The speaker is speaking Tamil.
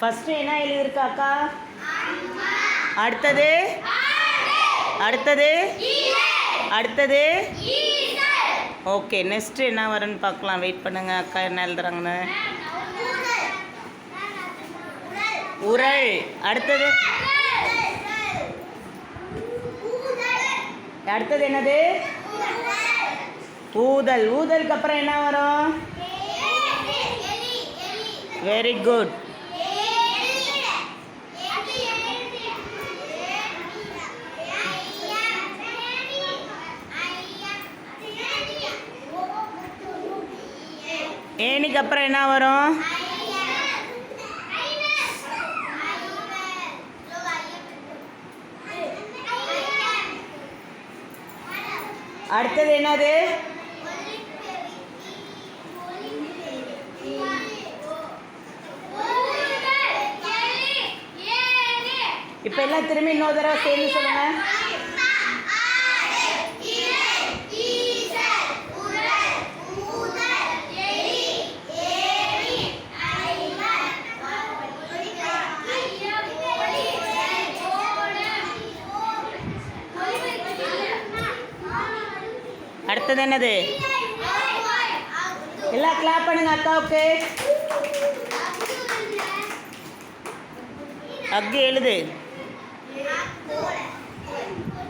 ஃபஸ்ட்டு என்ன எழுதியிருக்கு அக்கா? அடுத்தது? அடுத்தது? அடுத்தது? ஓகே நெக்ஸ்ட்டு என்ன வரும்னு பார்க்கலாம். வெயிட் பண்ணுங்க அக்கா என்ன எழுதுறாங்கன்னு. உரல். அடுத்தது? அடுத்தது என்னது? ஊதல். ஊதலுக்கு அப்புறம் என்ன வரும்? வெரி குட் ஏனிக்கு அப்புறம் என்ன வரும்? அடுத்தது என்னது? இப்போ எல்லாம் திரும்பி இன்னொரு தடவை சேர்ந்து சொல்லுங்க. அடுத்தது என்னது எல்லாம் கிளாப் பண்ணுங்க அக்காவுக்கு அக்கு எழுது Yeah.